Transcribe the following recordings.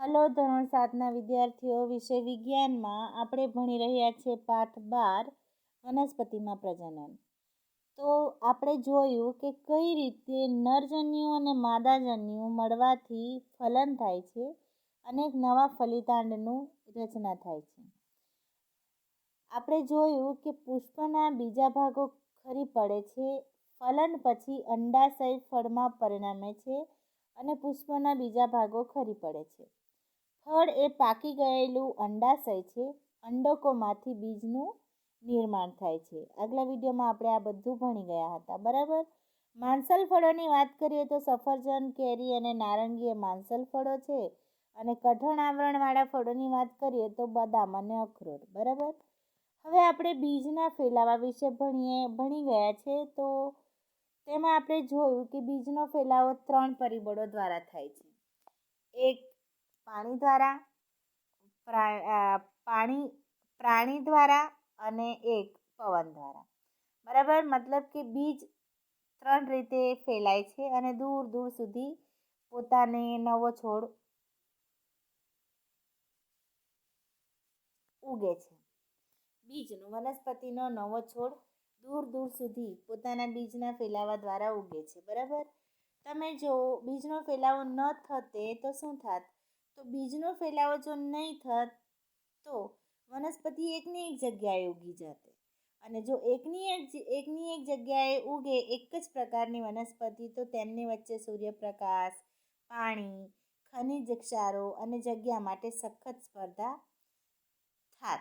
Hello ધોરણ સાતના વિદ્યાર્થીઓ, વિષય વિજ્ઞાનમાં આપણે ભણી રહ્યા છીએ પાઠ બાર, વનસ્પતિમાં પ્રજનન. તો આપણે જોયું કે કઈ રીતે નરજન્યુ અને માદાજન્યુ મળવાથી ફલન થાય છે અને એક નવા ફલિતાંડનું રચના થાય છે. આપણે જોયું કે પુષ્પના બીજા ભાગો ખરી પડે છે, ફલન પછી અંડાશય ફળમાં પરિણમે છે અને પુષ્પના બીજા ભાગો ખરી પડે છે. ફળ એ પાકી ગયેલું અંડાશય છે. અંડકોમાંથી બીજનું નિર્માણ થાય છે. આગલા વિડીયોમાં આપણે આ બધું ભણી ગયા હતા. બરાબર? માંસલ ફળોની વાત કરીએ તો સફરજન, કેરી અને નારંગી એ માંસલ ફળો છે. અને કઠણ આવરણવાળા ફળોની વાત કરીએ તો બદામ અને અખરોટ. બરાબર? હવે આપણે બીજના ફેલાવા વિશે ભણીએ, ભણી ગયા છે તો તેમાં આપણે જોયું કે બીજનો ફેલાવો ત્રણ પરિબળો દ્વારા થાય છે. એક પાણી દ્વારા પાણી, પ્રાણી દ્વારા અને એક પવન દ્વારા. બરાબર? મતલબ કે બીજ ત્રણ રીતે ફેલાય છે અને દૂર દૂર સુધી પોતાને નવો છોડ ઉગે છે. બીજનો વનસ્પતિનો નવો છોડ દૂર દૂર સુધી પોતાના બીજના ફેલાવા દ્વારા ઉગે છે. બરાબર? તમે જો બીજનો ફેલાવો ન થતે તો શું થાત? તો બીજનો ફેલાવો જો નહીં થત, તો વનસ્પતિ એકની એક જગ્યાએ ઉગી જતે. અને જો એકની એક એકની એક જગ્યાએ ઉગે એક જ પ્રકારની વનસ્પતિ, તો તેમની વચ્ચે સૂર્યપ્રકાશ, પાણી, ખનિજ ક્ષારો અને જગ્યા માટે સખત સ્પર્ધા થાત.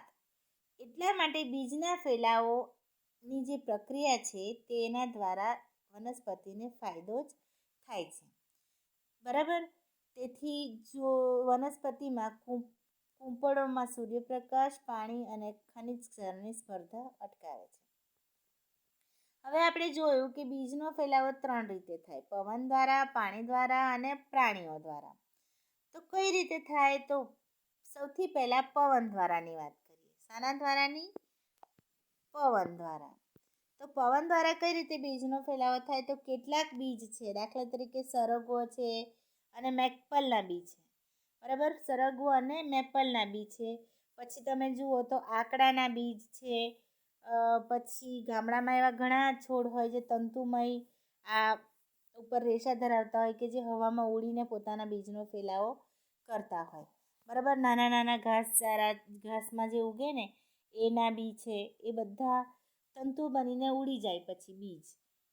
એટલા માટે બીજના ફેલાવોની જે પ્રક્રિયા છે, તેના દ્વારા વનસ્પતિને ફાયદો જ થાય છે. બરાબર? તેથી જો વનસ્પતિમાં કૂંપળોમાં સૂર્યપ્રકાશ, પાણી અને ખનિજ સ્પર્ધા અટકાવે છે. હવે આપણે જોયું કે બીજનો ફેલાવો ત્રણ રીતે થાય, પવન દ્વારા, પાણી દ્વારા અને પ્રાણીઓ દ્વારા. તો કઈ રીતે થાય? તો સૌથી પહેલાં પવન દ્વારાની વાત કરીએ. શાના દ્વારાની? પવન દ્વારા. તો પવન દ્વારા કઈ રીતે બીજનો ફેલાવો થાય? તો કેટલાક બીજ છે, દાખલા તરીકે સરગો છે અને મેપલના બી છે. બરાબર? સરગવો અને મેપલના બી છે. પછી તમે જુઓ તો આકડાના બીજ છે. પછી ગામડામાં એવા ઘણા છોડ હોય જે તંતુમય આ ઉપર રેશા ધરાવતા હોય કે જે હવામાં ઉડીને પોતાના બીજનો ફેલાવો કરતા હોય. બરાબર? નાના નાના ઘાસચારા ઘાસમાં જે ઉગે ને, એના બી છે. એ બધા તંતુ બનીને ઉડી જાય પછી બીજ.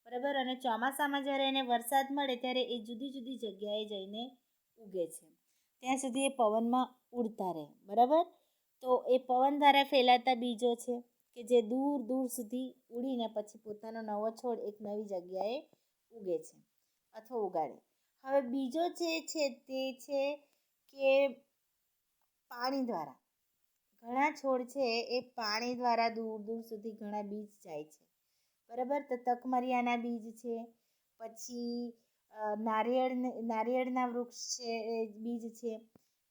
બરાબર? અને ચોમાસામાં જ્યારે એને વરસાદ મળે ત્યારે એ જુદી જુદી જગ્યાએ જઈને ઉગે છે. ત્યાં સુધી એ પવનમાં ઉડતા રહે. બરાબર? તો એ પવન દ્વારા ફેલાતા બીજો છે કે જે દૂર દૂર સુધી ઉડીને પછી પોતાનો નવો છોડ એક નવી જગ્યાએ ઉગે છે અથવા ઉગાડે. હવે બીજો જે છે તે છે કે પાણી દ્વારા. ઘણા છોડ છે એ પાણી દ્વારા દૂર દૂર સુધી ઘણા બીજ જાય છે. બરાબર? તો તકમરિયાના બીજ છે, પછી નારિયેળ નારિયેળના વૃક્ષ છે બીજ છે.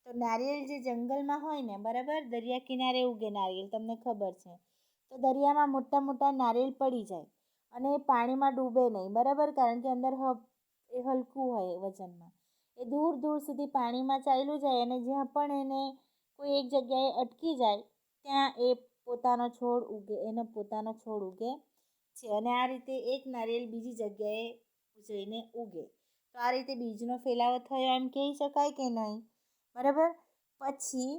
તો નારિયેળ જે જંગલમાં હોય ને, બરાબર? દરિયા કિનારે ઉગે નારિયેળ, તમને ખબર છે. તો દરિયામાં મોટા મોટા નારિયેળ પડી જાય અને એ પાણીમાં ડૂબે નહીં, બરાબર? કારણ કે અંદર એ હલકું હોય વજનમાં. એ દૂર દૂર સુધી પાણીમાં ચાલ્યું જાય અને જ્યાં પણ એને કોઈ એક જગ્યાએ અટકી જાય, ત્યાં એ પોતાનો છોડ ઉગે, એનો પોતાનો છોડ ઉગે છે અને આ રીતે એક નારિયેળ બીજી જગ્યાએ જઈને ઉગે. તો આ રીતે બીજનો ફેલાવો થયો એમ કહી શકાય કે નહીં? બરાબર? પછી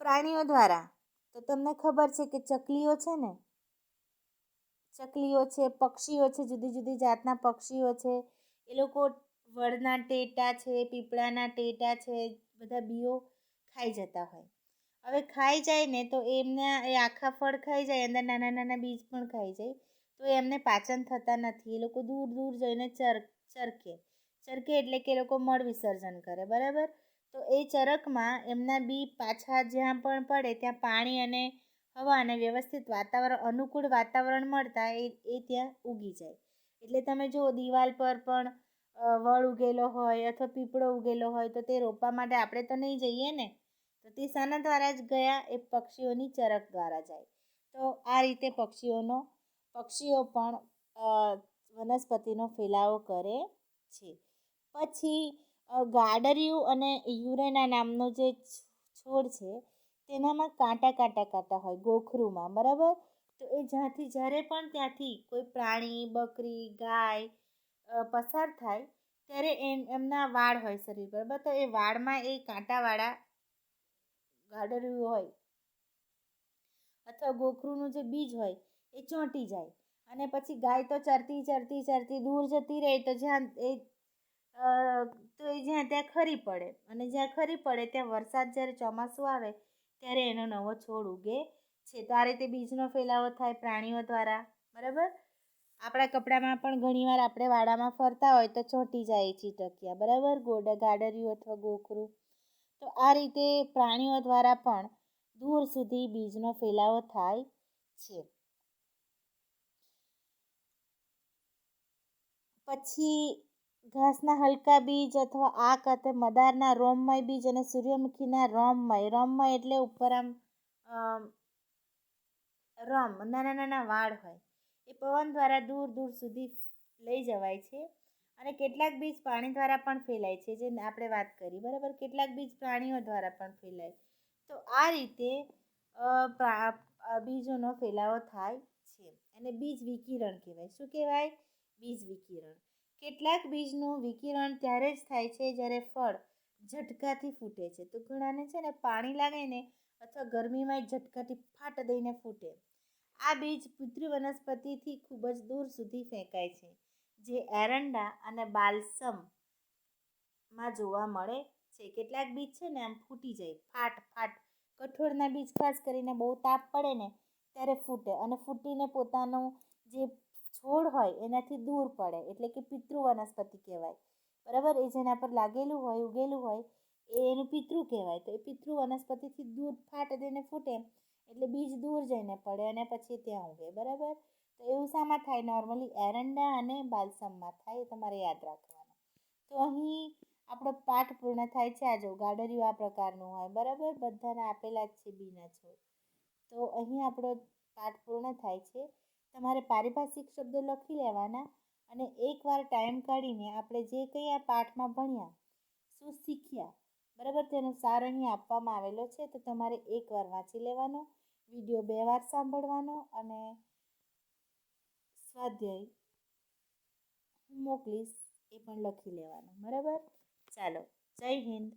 પ્રાણીઓ દ્વારા. તો તમને ખબર છે કે ચકલીઓ છે ને? ચકલીઓ છે, પક્ષીઓ છે, જુદી જુદી જાતના પક્ષીઓ છે. એ લોકો વડના ટેટા છે, પીપળાના ટેટા છે, બધા બીઓ ખાઈ જતા હોય. હવે ખાઈ જાય ને તો એમના એ આખા ફળ ખાઈ જાય, અંદર નાના નાના બીજ પણ ખાઈ જાય. તો એમને પાચન થતા નથી, એ લોકો દૂર દૂર જઈને ચર ચરકે ચરકે એટલે કે એ લોકો મળ વિસર્જન કરે, બરાબર? તો એ ચરકમાં એમના બી પાછા જ્યાં પણ પડે ત્યાં પાણી અને હવા અને વ્યવસ્થિત વાતાવરણ, અનુકૂળ વાતાવરણ મળતા એ એ ત્યાં ઉગી જાય. એટલે તમે જુઓ, દિવાલ પર પણ વડ ઉગેલો હોય અથવા પીપળો ઉગેલો હોય તો તે રોપવા માટે આપણે તો નહીં જઈએ ને? તો તે શાના દ્વારા જ ગયા એ પક્ષીઓની ચરક દ્વારા જાય. તો આ રીતે પક્ષીઓનો, પક્ષીઓ પણ વનસ્પતિનો ફેલાવો કરે છે. પછી ગાડરિયું અને યુરેના નામનો જે છોડ છે, તેનામાં કાંટા કાંટા કાંટા હોય, ગોખરુમાં, બરાબર? તો એ જ્યાંથી, જ્યારે પણ ત્યાંથી કોઈ પ્રાણી, બકરી, ગાય પસાર થાય, ત્યારે એમ, એમના વાળ હોય શરીર બરાબર? તો એ વાળમાં એ કાંટાવાળા ગાડરિયું હોય અથવા ગોખરુનું જે બીજ હોય એ ચોંટી જાય. અને પછી ગાય તો ચરતી ચરતી ચરતી દૂર જતી રહે તો જ્યાં એ તો એ જ્યાં ત્યાં ખરી પડે. અને જ્યાં ખરી પડે ત્યાં વરસાદ જ્યારે ચોમાસું આવે ત્યારે એનો નવો છોડ ઉગે છે. તો આ રીતે બીજનો ફેલાવો થાય પ્રાણીઓ દ્વારા. બરાબર? આપણા કપડામાં પણ ઘણીવાર આપણે વાડામાં ફરતા હોય તો ચોંટી જાય ચીટકિયા. બરાબર? ગોડ ગાડરિયું અથવા ગોખરું. તો આ રીતે પ્રાણીઓ દ્વારા પણ દૂર સુધી બીજનો ફેલાવો થાય છે. પછી ઘાસના હલકા બીજ અથવા આક અથવા મદારના રોમમય બીજ અને સૂર્યમુખીના રોમમય રોમમય એટલે ઉપર આમ રમ, નાના નાના વાળ હોય, એ પવન દ્વારા દૂર દૂર સુધી લઈ જવાય છે. અને કેટલાક બીજ પાણી દ્વારા પણ ફેલાય છે, જે આપણે વાત કરી, બરાબર? કેટલાક બીજ પ્રાણીઓ દ્વારા પણ ફેલાય. તો આ રીતે બીજોનો ફેલાવો થાય છે. અને બીજ વિકિરણ કહેવાય. શું કહેવાય? બીજ વિકિરણ. કેટલાક બીજનું વિકિરણ ત્યારે જ થાય છે, જ્યારે ફળ ઝટકાથી ફૂટે છે. તો ઘણાને છે ને પાણી લાગે ને, અથવા ગરમીમાં ઝટકાથી ફાટ દઈને ફૂટે. આ બીજ પુત્રી વનસ્પતિથી ખૂબ જ દૂર સુધી ફેંકાય છે. જે એરંડા અને બાલસમમાં જોવા મળે છે. કેટલાક બીજ છે ને આમ ફૂટી જાય, ફાટ ફાટ. કઠોળના બીજ ખાસ કરીને બહુ તાપ પડે ને ત્યારે ફૂટે અને ફૂટીને પોતાનું જે છોડ હોય એનાથી દૂર પડે, એટલે કે પિતૃ વનસ્પતિ કહેવાય. બરાબર? એ જેના પર લાગેલું હોય, ઉગેલું હોય, એ એનું પિતૃ કહેવાય. તો એ પિતૃ વનસ્પતિથી દૂર ફાટ દઈને ફૂટે, એટલે બીજ દૂર જઈને પડે અને પછી ત્યાં ઉગે. બરાબર? તો એવું શામાં થાય? નોર્મલી એરંડા અને બાલસમમાં થાય એ તમારે યાદ રાખવાનું. તો અહીં આપણો પાઠ પૂર્ણ થાય છે. આ જો ગાડરિયું આ પ્રકારનું હોય. બરાબર? બધાને આપેલા જ છે બીના છોડ તો અહીં આપણો પાઠ પૂર્ણ થાય છે. તમારે પારિભાષિક શબ્દો લખી લેવાના અને એકવાર ટાઈમ કાઢીને આપણે જે કંઈ આ પાઠમાં ભણ્યા, શું શીખ્યા, બરાબર? તેનો સાર અહીં આપવામાં આવેલો છે. તો તમારે એકવાર વાંચી લેવાનો, વીડિયો બે વાર સાંભળવાનો અને સ્વાધ્યાય મોકલીશ એ પણ લખી લેવાનું. બરાબર? ચાલો. જય હિન્દ.